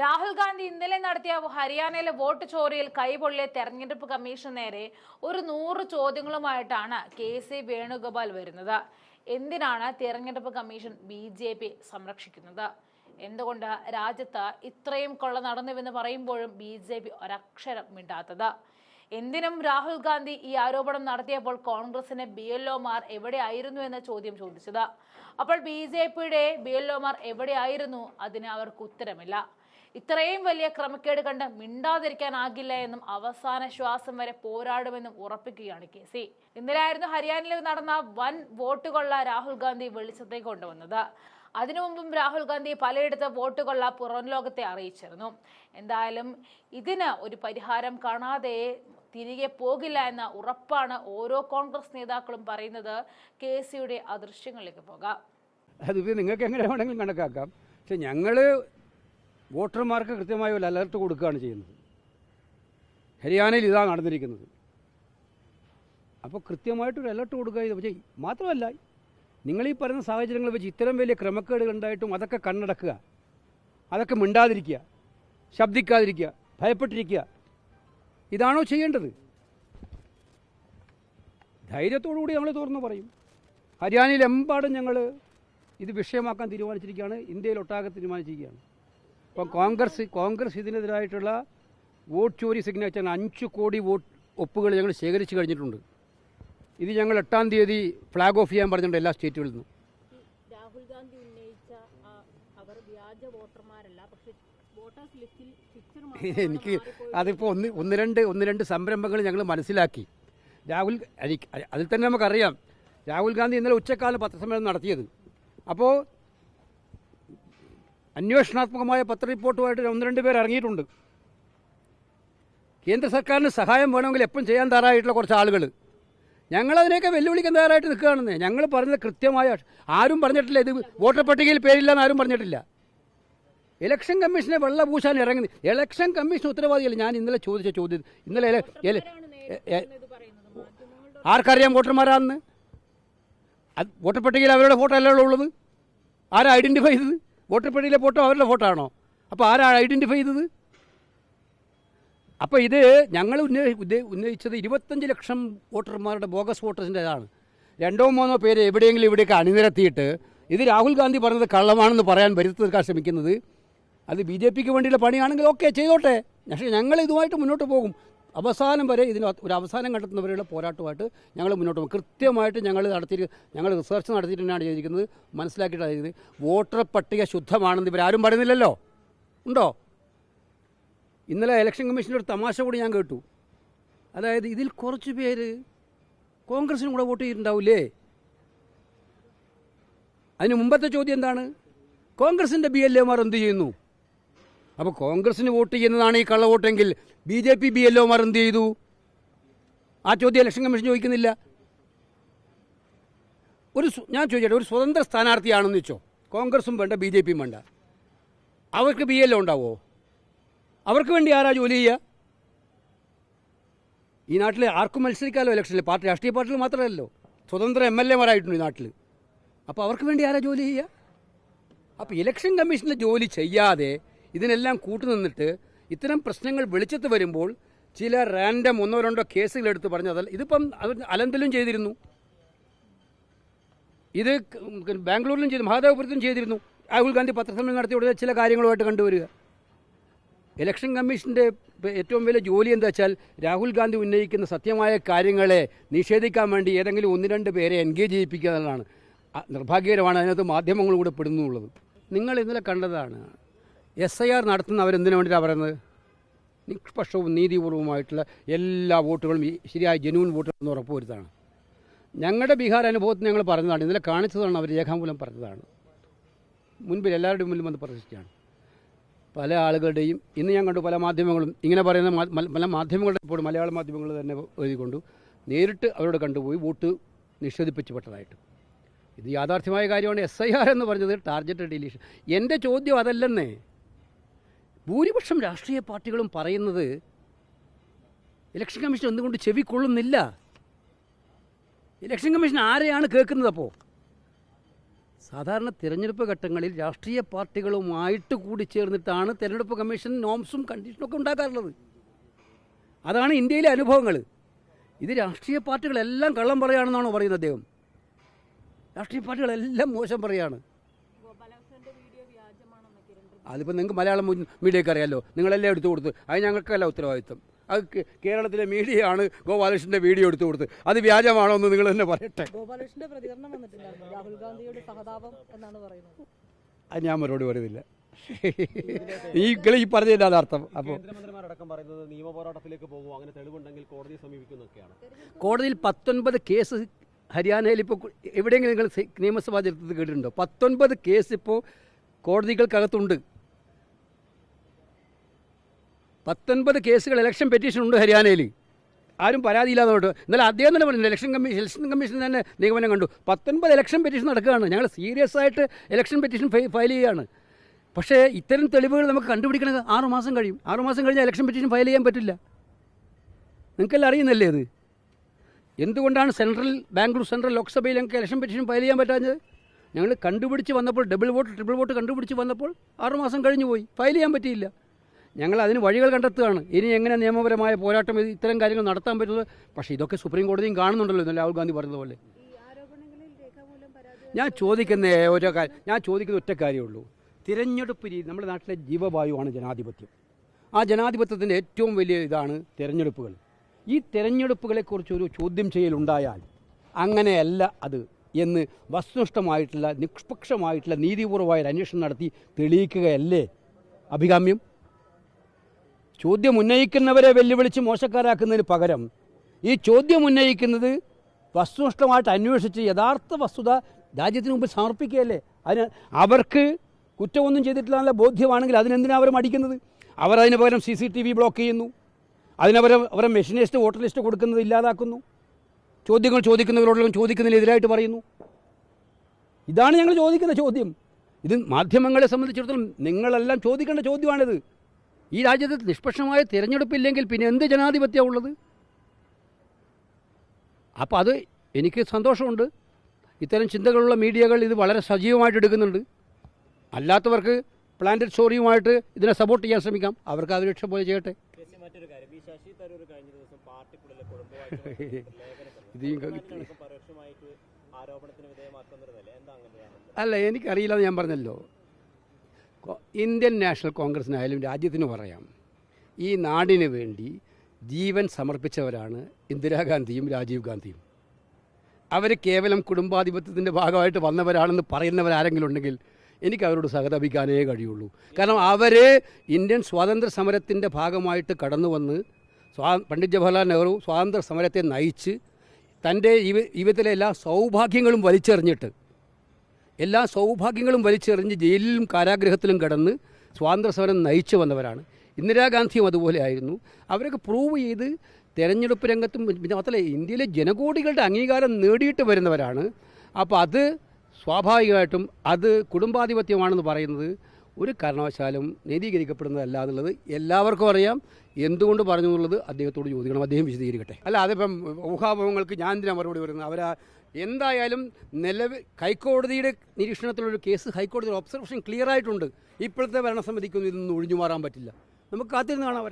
രാഹുൽ ഗാന്ധി ഇന്നലെ നടത്തിയ ഹരിയാനയിലെ വോട്ട് ചോറിയിൽ കൈപൊള്ളിയ തെരഞ്ഞെടുപ്പ് കമ്മീഷൻ നേരെ ഒരു നൂറ് ചോദ്യങ്ങളുമായിട്ടാണ് കെ സി വേണുഗോപാൽ വരുന്നത്. എന്തിനാണ് തെരഞ്ഞെടുപ്പ് കമ്മീഷൻ ബി ജെ പി സംരക്ഷിക്കുന്നത്? എന്തുകൊണ്ട് രാജ്യത്ത് ഇത്രയും കൊള്ള നടന്നുവെന്ന് പറയുമ്പോഴും ബി ജെ പി ഒരക്ഷരം മിണ്ടാത്തത്? എന്തിനും രാഹുൽ ഗാന്ധി ഈ ആരോപണം നടത്തിയപ്പോൾ കോൺഗ്രസിന് ബി എൽ ഒമാർ എവിടെയായിരുന്നു എന്ന ചോദ്യം ചോദിച്ചത്. അപ്പോൾ ബി ജെ പിയുടെ ബി എൽ ഒമാർ എവിടെയായിരുന്നു? അതിന് അവർക്ക് ഉത്തരമില്ല. ഇത്രയും വലിയ ക്രമക്കേട് കണ്ട് മിണ്ടാതിരിക്കാനാകില്ല എന്നും അവസാന ശ്വാസം വരെ പോരാടുമെന്നും ഉറപ്പിക്കുകയാണ് കെ സി. ഇന്നലെയായിരുന്നു ഹരിയാനയിൽ നടന്ന വൻ വോട്ടുകൊള്ള രാഹുൽ ഗാന്ധി വെളിച്ചത്തേക്ക് കൊണ്ടുവന്നത്. അതിനു മുമ്പും രാഹുൽ ഗാന്ധി പലയിടത്ത് വോട്ടുകൊള്ള പുറം ലോകത്തെ അറിയിച്ചിരുന്നു. എന്തായാലും ഇതിന് ഒരു പരിഹാരം കാണാതെ തിരികെ പോകില്ല എന്ന ഉറപ്പാണ് ഓരോ കോൺഗ്രസ് നേതാക്കളും പറയുന്നത്. കെ സിയുടെ അദൃശ്യങ്ങളിലേക്ക് പോകാം. അതിപ്പോൾ നിങ്ങൾക്ക് എങ്ങനെ വേണമെങ്കിലും കണക്കാക്കാം. പക്ഷെ ഞങ്ങൾ വോട്ടർമാർക്ക് കൃത്യമായ ഒരു അലർട്ട് കൊടുക്കുകയാണ് ചെയ്യുന്നത്. ഹരിയാനയിൽ ഇതാ നടന്നിരിക്കുന്നത്. അപ്പോൾ കൃത്യമായിട്ടൊരു അലർട്ട് കൊടുക്കുക പക്ഷേ മാത്രമല്ല നിങ്ങൾ ഈ പറയുന്ന സാഹചര്യങ്ങൾ വെച്ച് ഇത്തരം വലിയ ക്രമക്കേടുകൾ ഉണ്ടായിട്ടും അതൊക്കെ കണ്ണടക്കുക അതൊക്കെ മിണ്ടാതിരിക്കുക ശബ്ദിക്കാതിരിക്കുക ഭയപ്പെട്ടിരിക്കുക ഇതാണോ ചെയ്യേണ്ടത്? ധൈര്യത്തോടു കൂടി നമ്മൾ തുറന്നു പറയും. ഹരിയാനയിലെമ്പാടും ഞങ്ങൾ ഇത് വിഷയമാക്കാൻ തീരുമാനിച്ചിരിക്കുകയാണ് ഇന്ത്യയിലൊട്ടാകെ തീരുമാനിച്ചിരിക്കുകയാണ്. അപ്പം കോൺഗ്രസ് കോൺഗ്രസ് ഇതിനെതിരായിട്ടുള്ള വോട്ട് ചോരി സിഗ്നേച്ചർ അഞ്ച് കോടി വോട്ട് ഒപ്പുകൾ ഞങ്ങൾ ശേഖരിച്ചു കഴിഞ്ഞിട്ടുണ്ട്. ഇത് ഞങ്ങൾ എട്ടാം തീയതി ഫ്ലാഗ് ഓഫ് ചെയ്യാൻ പറഞ്ഞിട്ടുണ്ട് എല്ലാ സ്റ്റേറ്റുകളിൽ നിന്നും. രാഹുൽ ഗാന്ധി ഉന്നയിച്ച അവർ വ്യാജ വോട്ടർമാരല്ല പക്ഷെ വോട്ടേഴ്സ് ലിസ്റ്റിൽ പിക്ചർ എനിക്ക് അതിപ്പോൾ ഒന്ന് ഒന്ന് രണ്ട് ഒന്ന് രണ്ട് സംരംഭങ്ങൾ ഞങ്ങൾ മനസ്സിലാക്കി. രാഹുൽ അതിൽ തന്നെ നമുക്കറിയാം രാഹുൽ ഗാന്ധി ഇന്നലെ ഉച്ചക്കാലം പത്രസമ്മേളനം നടത്തിയത്. അപ്പോൾ അന്വേഷണാത്മകമായ പത്ര റിപ്പോർട്ടുമായിട്ട് ഒന്ന് രണ്ട് പേർ ഇറങ്ങിയിട്ടുണ്ട്. കേന്ദ്ര സർക്കാരിന് സഹായം വേണമെങ്കിൽ എപ്പം ചെയ്യാൻ തയ്യാറായിട്ടുള്ള കുറച്ച് ആളുകൾ ഞങ്ങളതിനെയൊക്കെ വെല്ലുവിളിക്കാൻ തയ്യാറായിട്ട് നിൽക്കുകയാണെന്ന്. ഞങ്ങൾ പറഞ്ഞത് കൃത്യമായ ആരും പറഞ്ഞിട്ടില്ല. ഇത് വോട്ടർ പട്ടികയിൽ പേരില്ല എന്ന് ആരും പറഞ്ഞിട്ടില്ല. ഇലക്ഷൻ കമ്മീഷനെ വെള്ള പൂശാൻ ഇറങ്ങുന്നത് ഇലക്ഷൻ കമ്മീഷൻ ഉത്തരവാദിയല്ല. ഞാൻ ഇന്നലെ ചോദിച്ച ചോദ്യം. ഇന്നലെ ആർക്കറിയാം വോട്ടർമാരാണെന്ന്? വോട്ടർ പട്ടികയിൽ അവരുടെ ഫോട്ടോ അല്ലല്ലോ ഉള്ളത്? ആരാ ഐഡന്റിഫൈ ചെയ്തത്? വോട്ടർ പട്ടികയിലെ ഫോട്ടോ അവരുടെ ഫോട്ടോ ആണോ? അപ്പോൾ ആരാണ് ഐഡന്റിഫൈ ചെയ്തത്? അപ്പോൾ ഇത് ഞങ്ങൾ ഉന്നയിച്ചത് ഇരുപത്തഞ്ച് ലക്ഷം വോട്ടർമാരുടെ ബോഗസ് വോട്ടേഴ്സിന്റെ ഇതാണ്. രണ്ടോ മൂന്നോ പേര് എവിടെയെങ്കിലും ഇവിടെയൊക്കെ അണിനിരത്തിയിട്ട് ഇത് രാഹുൽ ഗാന്ധി പറഞ്ഞത് കള്ളമാണെന്ന് പറയാൻ വരുത്തി തീർക്കാൻ ശ്രമിക്കുന്നത്. അത് ബി ജെ പിക്ക് വേണ്ടിയുള്ള പണിയാണെങ്കിൽ ഓക്കെ ചെയ്തോട്ടെ. പക്ഷേ ഞങ്ങൾ ഇതുമായിട്ട് മുന്നോട്ട് പോകും. അവസാനം വരെ ഇതിന് ഒരു അവസാനം കണ്ടെത്തുന്നവരെയുള്ള പോരാട്ടമായിട്ട് ഞങ്ങൾ മുന്നോട്ട് പോകും. കൃത്യമായിട്ട് ഞങ്ങൾ നടത്തി ഞങ്ങൾ റിസർച്ച് നടത്തിയിട്ട് തന്നെയാണ് ചെയ്തിരിക്കുന്നത്. മനസ്സിലാക്കിയിട്ടാണ് ചെയ്തത് വോട്ടർ പട്ടിക ശുദ്ധമാണെന്ന് ഇവരാരും പറയുന്നില്ലല്ലോ. ഉണ്ടോ? ഇന്നലെ ഇലക്ഷൻ കമ്മീഷന്റെ ഒരു തമാശ കൂടി ഞാൻ കേട്ടു. അതായത് ഇതിൽ കുറച്ച് പേര് കോൺഗ്രസിനും കൂടെ വോട്ട് ചെയ്തിട്ടുണ്ടാവില്ലേ അതിന് മുമ്പത്തെ ചോദ്യം എന്താണ്? കോൺഗ്രസിന്റെ ബി എൽ എമാർ എന്ത് ചെയ്യുന്നു? അപ്പോൾ കോൺഗ്രസിന് വോട്ട് ചെയ്യുന്നതാണ് ഈ കള്ള വോട്ടെങ്കിൽ B J P B L ഒമാർ എന്ത് ചെയ്തു? ആ ചോദ്യം ഇലക്ഷൻ കമ്മീഷൻ ചോദിക്കുന്നില്ല. ഒരു ഞാൻ ചോദിച്ചോട്ടെ ഒരു സ്വതന്ത്ര സ്ഥാനാർത്ഥിയാണെന്ന് വെച്ചോ. കോൺഗ്രസും വേണ്ട ബി ജെ പിയും വേണ്ട. അവർക്ക് ബി എൽ ഒ ഉണ്ടാവോ? അവർക്ക് വേണ്ടി ആരാ ജോലി ചെയ്യുക? ഈ നാട്ടിൽ ആർക്കും മത്സരിക്കാമല്ലോ ഇലക്ഷനിൽ പാർട്ടി രാഷ്ട്രീയ പാർട്ടികൾ മാത്രമല്ലല്ലോ. സ്വതന്ത്ര എം എൽ എമാരായിട്ടുണ്ട് ഈ നാട്ടിൽ അപ്പോൾ അവർക്ക് വേണ്ടി ആരാ ജോലി ചെയ്യുക? അപ്പോൾ ഇലക്ഷൻ കമ്മീഷനിൽ ജോലി ചെയ്യാതെ ഇതിനെല്ലാം കൂട്ടുനിന്നിട്ട് ഇത്തരം പ്രശ്നങ്ങൾ വെളിച്ചത്ത് വരുമ്പോൾ ചില റാൻഡം ഒന്നോ രണ്ടോ കേസുകൾ എടുത്ത് പറഞ്ഞു അതല്ല ഇതിപ്പം അവർ അലന്തലും ചെയ്തിരുന്നു. ഇത് ബാംഗ്ലൂരിലും ചെയ്തു മഹാദേവപുരത്തും ചെയ്തിരുന്നു. രാഹുൽ ഗാന്ധി പത്രസമ്മേളനം നടത്തിയ ഉടനെ ചില കാര്യങ്ങളുമായിട്ട് കണ്ടുവരിക. ഇലക്ഷൻ കമ്മീഷന്റെ ഏറ്റവും വലിയ ജോലി എന്താ വെച്ചാൽ രാഹുൽ ഗാന്ധി ഉന്നയിക്കുന്ന സത്യമായ കാര്യങ്ങളെ നിഷേധിക്കാൻ വേണ്ടി ഏതെങ്കിലും ഒന്ന് രണ്ട് പേരെ എൻഗേജ് ചെയ്യിപ്പിക്കുക എന്നുള്ളതാണ്. അ- നിർഭാഗ്യകരമാണ് അതിനകത്ത് മാധ്യമങ്ങളും കൂടെ പെടുന്നുള്ളത്. നിങ്ങൾ ഇന്നലെ കണ്ടതാണ്. എസ് ഐ ആർ നടത്തുന്ന അവരെന്തിനു വേണ്ടിയിട്ടാണ് പറയുന്നത്? നിഷ്പക്ഷവും നീതിപൂർവമായിട്ടുള്ള എല്ലാ വോട്ടുകളും ശരിയായ ജനുവൻ വോട്ടുകളെന്ന് ഉറപ്പുവരുത്താണ് ഞങ്ങളുടെ ബീഹാർ അനുഭവത്തിൽ ഞങ്ങൾ പറഞ്ഞതാണ് ഇന്നലെ കാണിച്ചതാണ് അവർ രേഖാമൂലം പറഞ്ഞതാണ്. മുൻപിൽ എല്ലാവരുടെയും മുന്നിൽ വന്ന് പ്രദർശിക്കുകയാണ് പല ആളുകളുടെയും ഇന്ന് ഞാൻ കണ്ടു പല മാധ്യമങ്ങളും ഇങ്ങനെ പറയുന്ന പല മാധ്യമങ്ങളുടെ ഇപ്പോൾ മലയാള മാധ്യമങ്ങൾ തന്നെ എഴുതിക്കൊണ്ടു നേരിട്ട് അവരോട് കണ്ടുപോയി വോട്ട് നിഷേധിപ്പിച്ചപ്പെട്ടതായിട്ട് ഇത് യാഥാർത്ഥ്യമായ കാര്യമാണ്. എസ് ഐ ആർ എന്ന് പറഞ്ഞത് ടാർഗറ്റഡ് ഡിലീഷൻ എന്റെ ചോദ്യം അതല്ലെന്നേ. ഭൂരിപക്ഷം രാഷ്ട്രീയ പാർട്ടികളും പറയുന്നത് ഇലക്ഷൻ കമ്മീഷൻ എന്തുകൊണ്ട് ചെവിക്കൊള്ളുന്നില്ല? ഇലക്ഷൻ കമ്മീഷൻ ആരെയാണ് കേൾക്കുന്നത് അപ്പോൾ സാധാരണ തിരഞ്ഞെടുപ്പ് ഘട്ടങ്ങളിൽ രാഷ്ട്രീയ പാർട്ടികളുമായിട്ട് കൂടി ചേർന്നിട്ടാണ് തിരഞ്ഞെടുപ്പ് കമ്മീഷൻ നോംസും കണ്ടീഷനൊക്കെ ഉണ്ടാക്കാറുള്ളത്. അതാണ് ഇന്ത്യയിലെ അനുഭവങ്ങൾ. ഇത് രാഷ്ട്രീയ പാർട്ടികളെല്ലാം കള്ളം പറയുകയാണെന്നാണോ പറയുന്നത് അദ്ദേഹം? രാഷ്ട്രീയ പാർട്ടികളെല്ലാം മോശം പറയുകയാണ് ഗോപാലകൃഷ്ണന്റെ വീഡിയോ വ്യാജമാണെന്ന് കിരൺ റിജിജു അതിപ്പോൾ നിങ്ങൾക്ക് മലയാളം മീഡിയയ്ക്ക് അറിയാമല്ലോ നിങ്ങളെല്ലാം എടുത്തു കൊടുത്ത്. അത് ഞങ്ങൾക്കല്ല ഉത്തരവാദിത്വം. അത് കേരളത്തിലെ മീഡിയ ആണ് ഗോപാലകൃഷ്ണന്റെ വീഡിയോ എടുത്തു കൊടുത്ത്. അത് വ്യാജമാണോ എന്ന് നിങ്ങൾ തന്നെ പറയട്ടെ. ഗോപാലകൃഷ്ണന്റെ പ്രതികരണം വന്നിട്ടുണ്ടായിരുന്നു രാഹുൽ ഗാന്ധിയുടെ സഹതാപം എന്നാണ് പറയുന്നത്. അത് ഞാൻ മറുപടി പറയുന്നില്ല. ഈ കളി ഈ പറഞ്ഞതിന്റെ അർത്ഥം അപ്പോൾ നിയമപോരാട്ടത്തിലേക്ക് പോകുമോ? അങ്ങനെ തെളിവുണ്ടെങ്കിൽ കോടതിയെ സമീപിക്കുന്നൊക്കെയാണ്. കോടതിയിൽ പത്തൊൻപത് കേസ് ഹരിയാനയിൽ ഇപ്പോൾ എവിടെയെങ്കിലും നിങ്ങൾ നിയമസഭാ ചരിത്രത്തിൽ കേട്ടിട്ടുണ്ടോ? പത്തൊൻപത് കേസ് ഇപ്പോൾ കോടതികൾക്കകത്തുണ്ട്. പത്തൊൻപത് കേസുകൾ ഇലക്ഷൻ പെറ്റീഷൻ ഉണ്ട് ഹരിയാനയിൽ. ആരും പരാതിയില്ലാതെ കേട്ടോ എന്നാലും അദ്ദേഹം തന്നെ പറഞ്ഞു ഇലക്ഷൻ കമ്മീഷൻ ഇലക്ഷൻ കമ്മീഷൻ തന്നെ നിഗമനം കണ്ടു. പത്തൊൻപത് ഇലക്ഷൻ പെറ്റീഷൻ നടക്കുകയാണ്. ഞങ്ങൾ സീരിയസ് ആയിട്ട് ഇലക്ഷൻ പെറ്റീഷൻ ഫയൽ ചെയ്യുകയാണ്. പക്ഷേ ഇത്തരം തെളിവുകൾ നമുക്ക് കണ്ടുപിടിക്കണമെങ്കിൽ ആറുമാസം കഴിയും. ആറുമാസം കഴിഞ്ഞാൽ ഇലക്ഷൻ പെറ്റീഷൻ ഫയൽ ചെയ്യാൻ പറ്റില്ല. നിങ്ങൾക്കെല്ലാം അറിയുന്നല്ലേ അത് എന്തുകൊണ്ടാണ് സെൻട്രൽ ബാംഗ്ലൂർ സെൻട്രൽ ലോക്സഭയിൽ ഞങ്ങൾക്ക് ഇലക്ഷൻ പെറ്റീഷൻ ഫയൽ ചെയ്യാൻ പറ്റാഞ്ഞത്? ഞങ്ങൾ കണ്ടുപിടിച്ച് വന്നപ്പോൾ ഡബിൾ വോട്ട് ട്രിപ്പിൾ വോട്ട് കണ്ടുപിടിച്ച് വന്നപ്പോൾ ആറുമാസം കഴിഞ്ഞു പോയി ഫയൽ ചെയ്യാൻ പറ്റിയില്ല. ഞങ്ങൾ അതിന് വഴികൾ കണ്ടെത്തുകയാണ്. ഇനി എങ്ങനെ നിയമപരമായ പോരാട്ടം ഇത് ഇത്തരം കാര്യങ്ങൾ നടത്താൻ പറ്റുന്നത്? പക്ഷേ ഇതൊക്കെ സുപ്രീം കോടതിയും കാണുന്നുണ്ടല്ലോ രാഹുൽ ഗാന്ധി പറഞ്ഞതുപോലെ. ഞാൻ ചോദിക്കുന്ന ഓരോ കാര്യം ഞാൻ ചോദിക്കുന്ന ഒറ്റ കാര്യമുള്ളൂ. തിരഞ്ഞെടുപ്പ് രീതി നമ്മുടെ നാട്ടിലെ ജീവവായുവാണ് ജനാധിപത്യം. ആ ജനാധിപത്യത്തിന്റെ ഏറ്റവും വലിയ ഇതാണ് തിരഞ്ഞെടുപ്പുകൾ. ഈ തിരഞ്ഞെടുപ്പുകളെക്കുറിച്ച് ഒരു ചോദ്യം ചെയ്യലുണ്ടായാൽ അങ്ങനെയല്ല അത് എന്ന് വസ്തുനിഷ്ഠമായിട്ടുള്ള നിഷ്പക്ഷമായിട്ടുള്ള നീതിപൂർവമായ ഒരു അന്വേഷണം നടത്തി തെളിയിക്കുകയല്ലേ? അഭികാമ്യം? ചോദ്യം ഉന്നയിക്കുന്നവരെ വെല്ലുവിളിച്ച് മോശക്കാരാക്കുന്നതിന് പകരം ഈ ചോദ്യം ഉന്നയിക്കുന്നത് വസ്തുനിഷ്ഠമായിട്ട് അന്വേഷിച്ച് യഥാർത്ഥ വസ്തുത രാജ്യത്തിന് മുമ്പ് സമർപ്പിക്കുകയല്ലേ? അതിന് അവർക്ക് കുറ്റമൊന്നും ചെയ്തിട്ടില്ല ബോധ്യമാണെങ്കിൽ അതിനെന്തിനാണ് അവർ മടിക്കുന്നത്? അവർ അതിന് പകരം C C T V block ചെയ്യുന്നു. അതിനവരെ അവരെ മെഷീനിസ്റ്റ് വോട്ടർ ലിസ്റ്റ് കൊടുക്കുന്നത് ഇല്ലാതാക്കുന്നു. ചോദ്യങ്ങൾ ചോദിക്കുന്നവരോടെല്ലാം ചോദിക്കുന്നതിനെതിരായിട്ട് പറയുന്നു. ഇതാണ് ഞങ്ങൾ ചോദിക്കുന്ന ചോദ്യം. ഇത് മാധ്യമങ്ങളെ സംബന്ധിച്ചിടത്തോളം നിങ്ങളെല്ലാം ചോദിക്കേണ്ട ചോദ്യമാണിത്. ഈ രാജ്യത്ത് നിഷ്പക്ഷമായ തിരഞ്ഞെടുപ്പില്ലെങ്കിൽ പിന്നെ എന്ത് ജനാധിപത്യമാണ് ഉള്ളത്? അപ്പോൾ അത് എനിക്ക് സന്തോഷമുണ്ട്. ഇത്തരം ചിന്തകളുള്ള മീഡിയകൾ ഇത് വളരെ സജീവമായിട്ട് എടുക്കുന്നുണ്ട്. അല്ലാത്തവർക്ക് പ്ലാന്റഡ് സ്റ്റോറിയുമായിട്ട് ഇതിനെ സപ്പോർട്ട് ചെയ്യാൻ ശ്രമിക്കാം. അവർക്ക് അഭിരക്ഷ പോലെ ചെയ്യട്ടെ. അല്ല എനിക്കറിയില്ല എന്ന് ഞാൻ പറഞ്ഞല്ലോ. ഇന്ത്യൻ നാഷണൽ കോൺഗ്രസിനായാലും രാജ്യത്തിന് പറയാം ഈ നാടിന് വേണ്ടി ജീവൻ സമർപ്പിച്ചവരാണ് ഇന്ദിരാഗാന്ധിയും രാജീവ് ഗാന്ധിയും. അവർ കേവലം കുടുംബാധിപത്യത്തിന്റെ ഭാഗമായിട്ട് വന്നവരാണെന്ന് പറയുന്നവരാരെങ്കിലും ഉണ്ടെങ്കിൽ എനിക്ക് അവരോട് സഹതപിക്കാനേ കഴിയുള്ളൂ. കാരണം അവർ ഇന്ത്യൻ സ്വാതന്ത്ര്യ സമരത്തിന്റെ ഭാഗമായിട്ട് കടന്നു വന്ന് സ്വാ പണ്ഡിറ്റ് ജവഹർലാൽ നെഹ്റു സ്വാതന്ത്ര്യ സമരത്തെ നയിച്ച് തന്റെ ജീവിതത്തിലെ എല്ലാ സൗഭാഗ്യങ്ങളും വലിച്ചെറിഞ്ഞിട്ട് എല്ലാ സൗഭാഗ്യങ്ങളും വലിച്ചെറിഞ്ഞ് ജയിലിലും കാരാഗ്രഹത്തിലും കടന്ന് സ്വാതന്ത്ര്യ സമരം നയിച്ചു വന്നവരാണ്. ഇന്ദിരാഗാന്ധിയും അതുപോലെ ആയിരുന്നു. അവരൊക്കെ പ്രൂവ് ചെയ്ത് തെരഞ്ഞെടുപ്പ് രംഗത്തും പിന്നെ മാത്രമല്ല ഇന്ത്യയിലെ ജനകോടികളുടെ അംഗീകാരം നേടിയിട്ട് വരുന്നവരാണ്. അപ്പോൾ അത് സ്വാഭാവികമായിട്ടും അത് കുടുംബാധിപത്യമാണെന്ന് പറയുന്നത് ഒരു കാരണവശാലും നീതീകരിക്കപ്പെടുന്നതല്ല എന്നുള്ളത് എല്ലാവർക്കും അറിയാം. എന്തുകൊണ്ട് പറഞ്ഞു എന്നുള്ളത് അദ്ദേഹത്തോട് ചോദിക്കണം. അദ്ദേഹം വിശദീകരിക്കട്ടെ. അല്ല അതിപ്പം ഊഹാഭവങ്ങൾക്ക് ഞാൻ എന്തിനാ മറുപടി വരുന്നത് അവരാ എന്തായാലും നിലവിൽ ഹൈക്കോടതിയുടെ നിരീക്ഷണത്തിലൊരു കേസ് ഹൈക്കോടതിയുടെ ഒബ്സർവേഷൻ ക്ലിയർ ആയിട്ടുണ്ട്. ഇപ്പോഴത്തെ ഭരണസമിതിക്കൊന്നും ഇതൊന്നും ഒഴിഞ്ഞു മാറാൻ പറ്റില്ല. നമുക്ക് കാത്തിരുന്ന് കാണാം അവരെ.